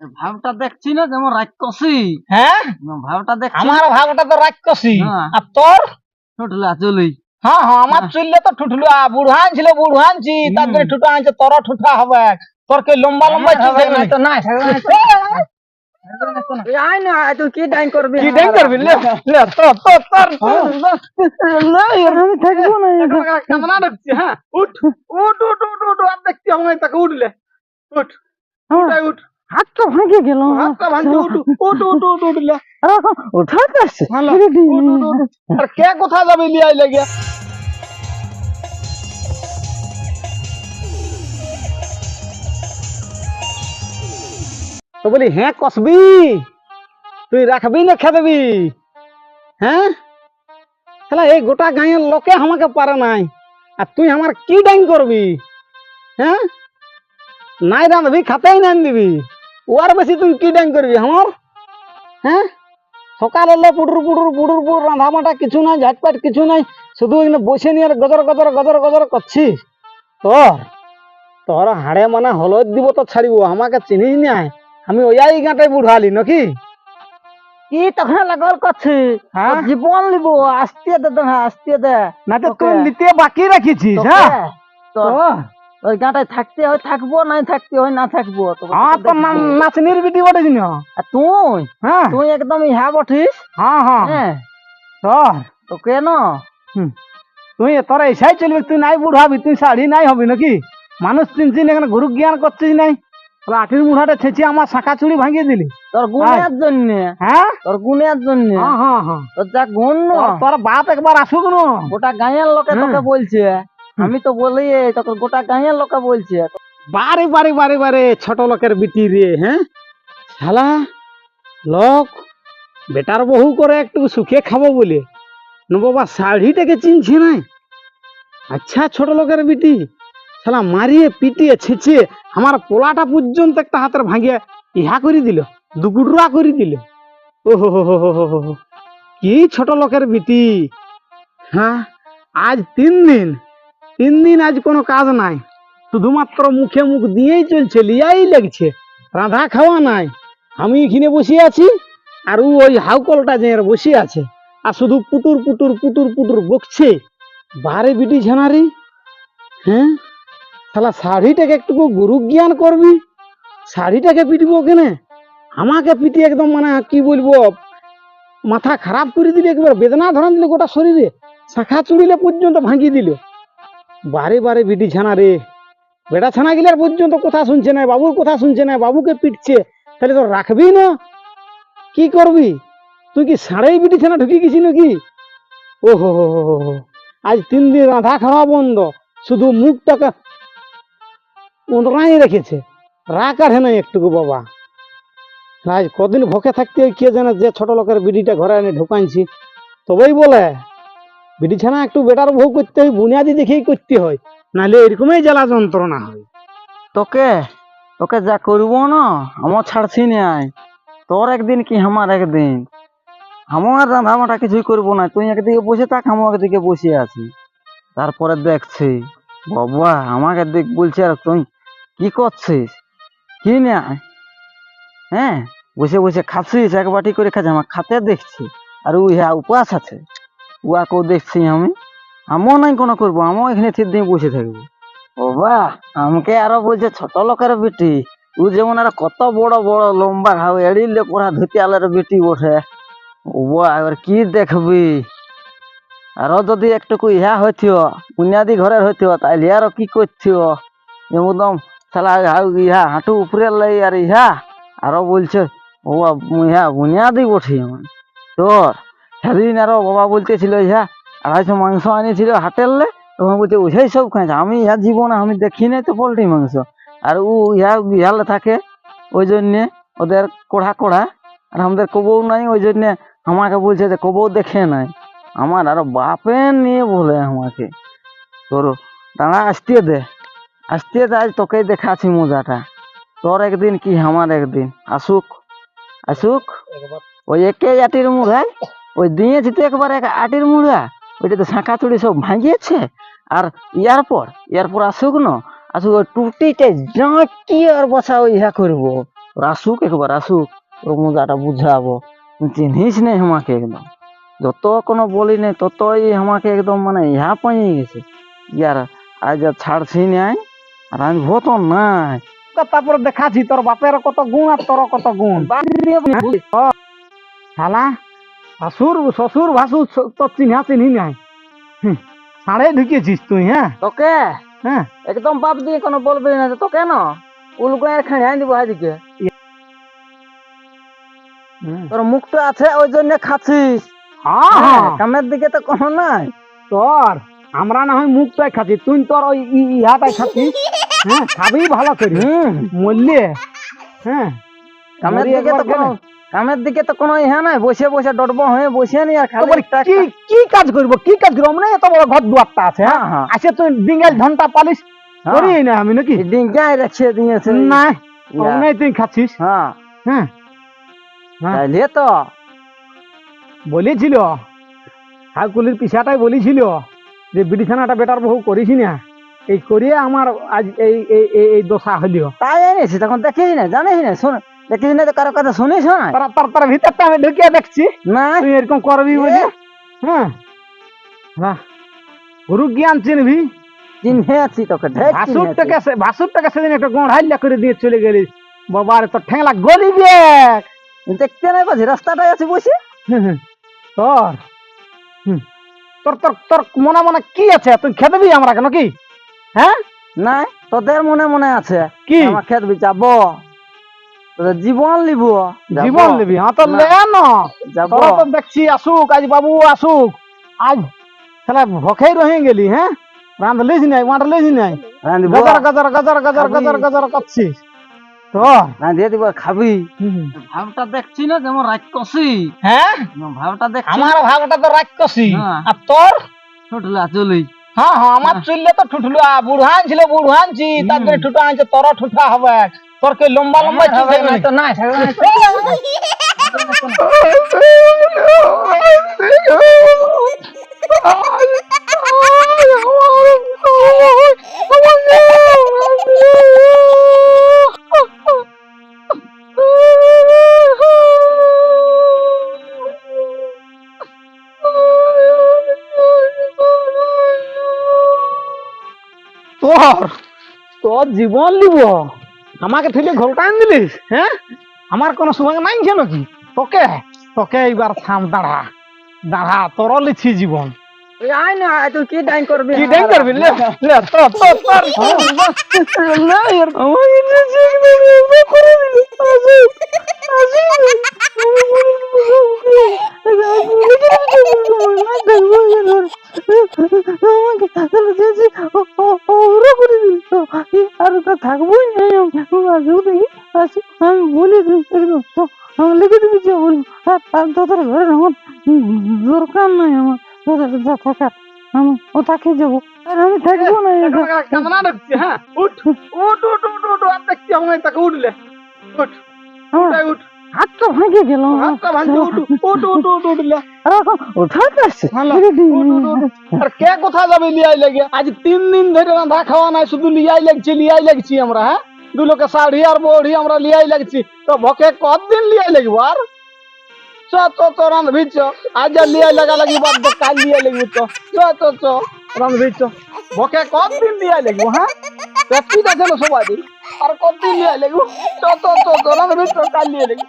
ভাবটা দেখছি না যেমন রাক্ষসী। হ্যাঁ? ভাবটা দেখছি আমার ভাগটা তো রাক্ষসী। হ্যাঁ। আর তোর? ঠোঁটলা চলি। হ্যাঁ হ্যাঁ আমার চুললে তো ঠুঠলুয়া বুড়হান ছিল বুড়হানছি তার জন্য ঠুটা আনছে তোর ঠুঠা হবে। তোর কে লম্বা লম্বা চুল না তো না কি ডাইন করবি? কি ডাইন করবি? লে লে তোর তোর তোর আমি থাকব না কামনা হ্যাঁ উঠ। উঠ উঠ উঠ উঠ আর দেখছি আমি তাকে উঠলে। উঠ। উঠাই উঠ। হাতটা ভাঙে গেল হাতটা ভাঙছে উঠ উঠ উঠ উঠ উঠলে উঠাতে আসছে ভালো উঠ, উঠ, উঠ, উঠ। আর কে কোথা যাবে লিয়াই লেগে তো বলি হ্যাঁ কসবি তুই রাখবি না খেদবি হ্যাঁ তাহলে এই গোটা গাঁয়ের লোকে আমাকে পারে নাই আর তুই আমার কি ডাইং করবি হ্যাঁ নাই রাঁধবি খাতেই নাই দিবি ওর বেশি তুই কি ডাইং করবি আমার হ্যাঁ? সকাল হলো পুটুর পুটুর পুটুর পুটুর রাঁধা মাটা কিছু নাই ঝাটপাট কিছু নাই শুধু এখানে বসে নিয়ে আর গজর গজর গজর গজর করছিস তোর তোর হাড়ে মানে হলদ দিব তো ছাড়িব আমাকে চিনিস নাই আমি ওই গাঁটাই বুড়ালি নাকি? কি তখন লাগল করছে। হ্যাঁ? জীবন লিব আস্তে দে দে আস্তে দে। না তো তুই নিতে বাকি রাখিছিস হ্যাঁ? ওই গাঁটায় থাকতে হয় থাকব নাই থাকতে হয় না থাকব হ্যাঁ তো নাচনির বিটি বটে আর তুই? হ্যাঁ। তুই একদম ইহা বঠিস হ্যাঁ হ্যাঁ। হ্যাঁ। তোর। তো কেন? তুই তোর এসাই চলবে তুই নাই বুড়াবি তুই শাড়ি নাই হবি নাকি? মানুষ চিনছিস এখানে গুরু জ্ঞান করছিস নাই। তাহলে আঠির মুঠাটা ছেঁচি আমার শাখা চুড়ি ভাঙিয়ে দিলি। তোর গুণের জন্য। হ্যাঁ? তোর গুণের জন্য। হ্যাঁ হ্যাঁ তোর যা গুণ তোর- বাপ একবার আসুক না। গোটা গাঁয়ের লোকে। তোকে বলছে। আমি তো বলি তোকে গোটা গাঁয়ের লোকে বলছে। বারে বারে বারে বারে ছোট লোকের বিটি রে হ্যাঁ? শালা লোক বেটার বহু করে একটু সুখে খাব বলে। ন বাবা শাড়িটাকে চিনছে নাই? আচ্ছা ছোট লোকের বিটি। শালা মারিয়ে পিটিয়ে ছেঁচিয়ে আমার পোলাটা পর্যন্ত একটা হাতের ভাঙিয়ে ইহা করে দিল দুকুটরা করে দিল। ও হো হো হো হো হো হো হো। কি ছোট লোকের বিটি? হ্যাঁ আজ তিন দিন তিন দিন আজ কোনো কাজ নাই। শুধুমাত্র মুখে মুখ দিয়েই চলছে, লিয়াই লাগছে। রাধা খাওয়া নাই। আমি এখানে বসে আছি, আর ওই হাউকলটা যে বসে আছে, আর শুধু পুটুর পুটুর পুটুর পুটুর বকছে। বারে বিটি ঝানারি হ্যাঁ? শালা শাড়িটাকে একটু গুরু জ্ঞান করবি। শাড়িটাকে পিটবো কেনে? আমাকে পিটি একদম মানে কি বলব, মাথা খারাপ করে দিলে, একবার বেদনা ধরান দিলে গোটা শরীরে। শাখা চুড়িলে পর্যন্ত ভাঙিয়ে দিল। বারে বারে বিটি ছানা রে। বেটা ছানা গিলার পর্যন্ত কথা শুনছে না, বাবুর কথা শুনছে না, বাবুকে পিটছে। তাহলে তো রাখবি না? কি করবি? তুই কি সাড়েই বিটি ছানা ঢুকে গেছি নাকি? ও হো হো হো। আজ তিন দিন রাধা খাওয়া বন্ধ, শুধু মুখটাকে উঁদরাই রেখেছে। রাগ কাঢ়ে নাই একটুকু বাবা। আজ কদিন ভোকে থাকতে কে জানে যে ছোট লোকের বিড়িটা ঘরে এনে ঢুকাইছি। তবেই বলে বিড়ি ছানা একটু বেটার বউ করতে হয়, বুনিয়াদি দেখেই করতে হয়। নাহলে এরকমই জ্বালা যন্ত্রণা হয়। তোকে তোকে যা করব না, আমার ছাড়ছি নাই তোর একদিন কি আমার একদিন? আমার রাধা মাটা কিছুই করব না, তুই একদিকে বসে থাক আমি একদিকে বসে আছি। তারপরে দেখছি, বাবা, আমাকে দেখ বলছে আর তুই কি করছিস? কি না? হ্যাঁ বসে বসে খাচ্ছিস, এক বাটি করে খাচ্ছি আমার খাতে দেখছি, আর ওই হ্যাঁ উপাস আছে। উয়াকেও দেখছি আমি। আমিও নাই কোনো করব, আমিও এখানে ঠিক দিয়ে বসে থাকব। ও বা আমাকে আরও বলছে ছোট লোকের বেটি। ও যেমন আর কত বড় বড়, লম্বা ঘাও এড়িলে পড়া ধুতি আলের বেটি। ওঠে ও বাহ, এবার কি দেখবি? আরও যদি একটুকু ইহা হইতিও, বুনিয়াদি ঘরের হইতিও, তাইলে আরও কি করতিও? একদম শালা ইহা হাঁটু উপরে লাই আর ইহা। আরও বলছে, ও ইহা বুনিয়াদি বঠি আমার। তোর সেদিন আরও বাবা বলতেছিল ইহা আড়াইশো মাংস আনিছিল হাটের লে তখন বলছে ওই সব খাইছে। আমি ইহা জীবনে আমি দেখি নাই তো পোলট্রি মাংস। আর ও ইহা বিহালে থাকে ওই জন্যে ওদের কোড়া কোড়া আর আমাদের কবৌ নাই ওই জন্যে আমাকে বলছে যে কবৌ দেখে নাই। আমার আর বাপে নিয়ে বলে আমাকে তোর দাঁড়া আসতে দে। আসতে দে আজ তোকেই দেখাচ্ছি মজাটা। তোর একদিন কি আমার একদিন। আসুক আসুক। ওই একে আটির মুড়ায় ওই দিয়েছি তো একবার এক আটির মুড়া ওইটা তো শাঁখা চুড়ি সব ভাঙিয়েছে। আর ইয়ার পর ইয়ার পর আসুক না আসুক ওই টুটিতে জাঁকি আর বসা ওই ইহা করব। তোর আসুক একবার আসুক তোর মজাটা বুঝাবো। চিনিস নেই আমাকে একদম। যত কোনো বলি নেই ততই আমাকে একদম মানে ইহা পাইয়ে গেছে। ইয়ার আজ আর ছাড়ছি নাই আর আমি ভত নাই। তা তারপরে দেখাচ্ছি তোর বাপের কত গুণ আর তোর কত গুণ। শালা শাশুর শ্বশুর ভাসুর তোর চিহ্না চিনি নাই। সাড়ে ঢুকিয়েছিস তুই হ্যাঁ? তোকে? হ্যাঁ। একদম বাপ দিয়ে কোনো বলবি না তো কেন উলগুয়ার দিব আজকে। তোর মুখটা আছে ওই জন্য খাচ্ছিস। হ্যাঁ হ্যাঁ। কামের দিকে তো কোনো নাই। তোর আমরা না হয় মুখটাই খাচ্ছি তুই তোর ওই ইহাটাই খাচ্ছিস হ্যাঁ খাবি ভালো করি। মরলে হ্যাঁ। কামের দিকে তো কোনো। কামের দিকে তো কোনো ইহা নাই বসে বসে ডটবো হয়ে বসে নি আর খালি কি কি কাজ করব? কি কাজ করব? মানে এত বড় ঘর দুয়ারটা আছে হ্যাঁ? হ্যাঁ হ্যাঁ। আছে তুই ডিঙ্গেল ঘণ্টা পালিস হ্যাঁ। করি না আমি নাকি? এই ডিঙ্গায় রেখে দিয়েছে। না। নাই তুই খাচ্ছিস? হ্যাঁ। হ্যাঁ। তাইলে তো। বলেছিল হাকুলির পিছাটাই বলেছিল যে বিড়িখানাটা বেটার বহু করিস না। এই করিয়ে আমার আজ এই এই দশা হলিও তাই এনেছি তখন দেখিস না জানিস না শোন। দেখিস না তো কারও কথা শুনিস না? তার তার তার ভিতরটা আমি ঢুকিয়ে দেখছি। না। তুই এরকম করবি বলে? হ্যাঁ। বাহ। গুরু জ্ঞান চিনবি? চিনহে আছি তোকে। ভাসুরটাকে ভাসুরটাকে সেদিন একটা গোড়াইলা করে দিয়ে চলে বাবার তো ঠেংলা গলি দেখ দেখতে নাই পাচ্ছি রাস্তাটায় আছি বসে? তোর। তোর তোর তোর মনে মনে কি আছে? তুই খেতে দিবি আমরা কেন কি? হ্যাঁ? নাই তোদের মনে মনে আছে। কি? বিচাবো তোদের জীবন লিব। জীবন নিবি হ্যাঁ তো লে না। যাব। তোরা তো দেখছি আসুক আজ বাবু আসুক। আজ তাহলে ভখেই রহে গেলি হ্যাঁ? রাঁধলিস নাই মারলিস নাই। গজর গজর গজর গজর খাবি। গজর গজর করছিস। তো। রাঁধিয়ে দিব খাবি। ভাবটা দেখছি না যেমন রাক্ষসী? হ্যাঁ? ভাবটা দেখছি আমার ভাগটা তো রাক্ষসী। আর তোর? ছোটলা চলি হ্যাঁ হ্যাঁ আমার চুললে তো ঠুঠলুয়া বুড়হান ছিল বুড়হানছি। তার জন্য ঠুটা আনছে তোর ঠুঠা হবে। তোর কে লম্বা লম্বা চুল হবে না থাকবে তো নাই থাকবে না তোর তোর জীবন লিব আমাকে থেকে ঘোলটা আন দিলিস হ্যাঁ? আমার কোনো সময় নাইছে নাকি? তোকে তোকে এইবার থাম দাঁড়া। দাঁড়া তোর লিছি জীবন। আয় না তুই কি ডাইন করবি? কি ডাইন করবি? লে লে তো তো আমাকে যে করে দিল। আর তো থাকবোই না। আসু দেখি আসু আমি বলে দিই একদম তো আমি লিখে দিবি যে বলব আর তোদের ঘরে আমার দরকার নাই আমার তোদের যা থাকার আমি ও তাকে যাব আর আমি থাকব না এখানে। কামনা দেখছি হ্যাঁ উঠ উঠ উঠ উঠ উঠ আর দেখছি আমি তাকে উঠলে উঠ আমার উঠাই উঠ হাতটা ভাঙে গেল হাতটা ভাঙছে উঠ উঠ উঠ উঠ উঠলে আর এখন উঠাতে আসছে ভালো। ছেড়ে দিই। উঠ, উঠ, উঠ। আর কে কোথা যাবে লিয়াই লাগে আজ তিন দিন ধরে রাধা খাওয়া নাই শুধু লিয়াই লাগছি লিয়াই লাগছি আমরা হ্যাঁ দু লোকে শাড়ি আর বড়ি আমরা লিয়াই লাগছি। তো ভকে কতদিন লিয়াই লাগবো আর? চ তো তো চ আজ লিয়াই লাগা লাগি, বাদ কাল লিয়াই লাগবি তো চ তো চ রান্ধবি চ ভকে কতদিন লিয়াই লাগবো হ্যাঁ? কি না সবাই? আর কতদিন লিয়াই লাগবো? চ তো তো চ কাল লিয়াই লাগবো।